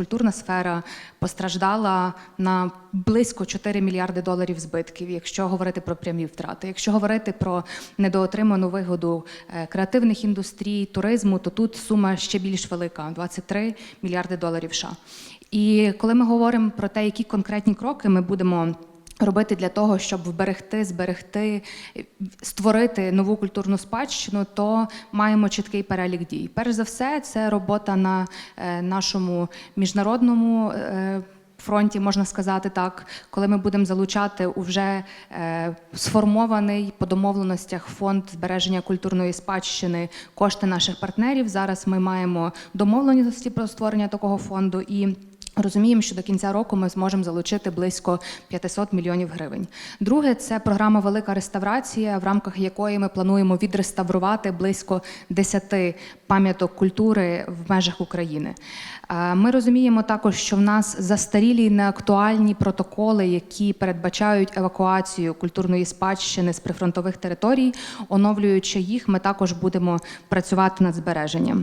культурна сфера постраждала на близько 4 мільярди доларів збитків, якщо говорити про прямі втрати. Якщо говорити про недоотриману вигоду е, креативних індустрій, туризму, то тут сума ще більш велика 23 мільярди доларів. США. І коли ми говоримо про те, які конкретні кроки ми будемо робити для того, щоб вберегти, зберегти, створити нову культурну спадщину, то маємо чіткий перелік дій. Перш за все, це робота на е, нашому міжнародному. е, Фронті можна сказати так, коли ми будемо залучати уже е, сформований по домовленостях фонд збереження культурної спадщини кошти наших партнерів. Зараз ми маємо домовленості про створення такого фонду і. Розуміємо, що до кінця року ми зможемо залучити близько 500 мільйонів гривень. Друге, це програма Велика реставрація, в рамках якої ми плануємо відреставрувати близько 10 пам'яток культури в межах України. Ми розуміємо також, що в нас застарілі неактуальні протоколи, які передбачають евакуацію культурної спадщини з прифронтових територій. Оновлюючи їх, ми також будемо працювати над збереженням.